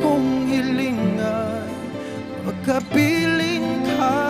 kong hilingan Pagkapiling ka.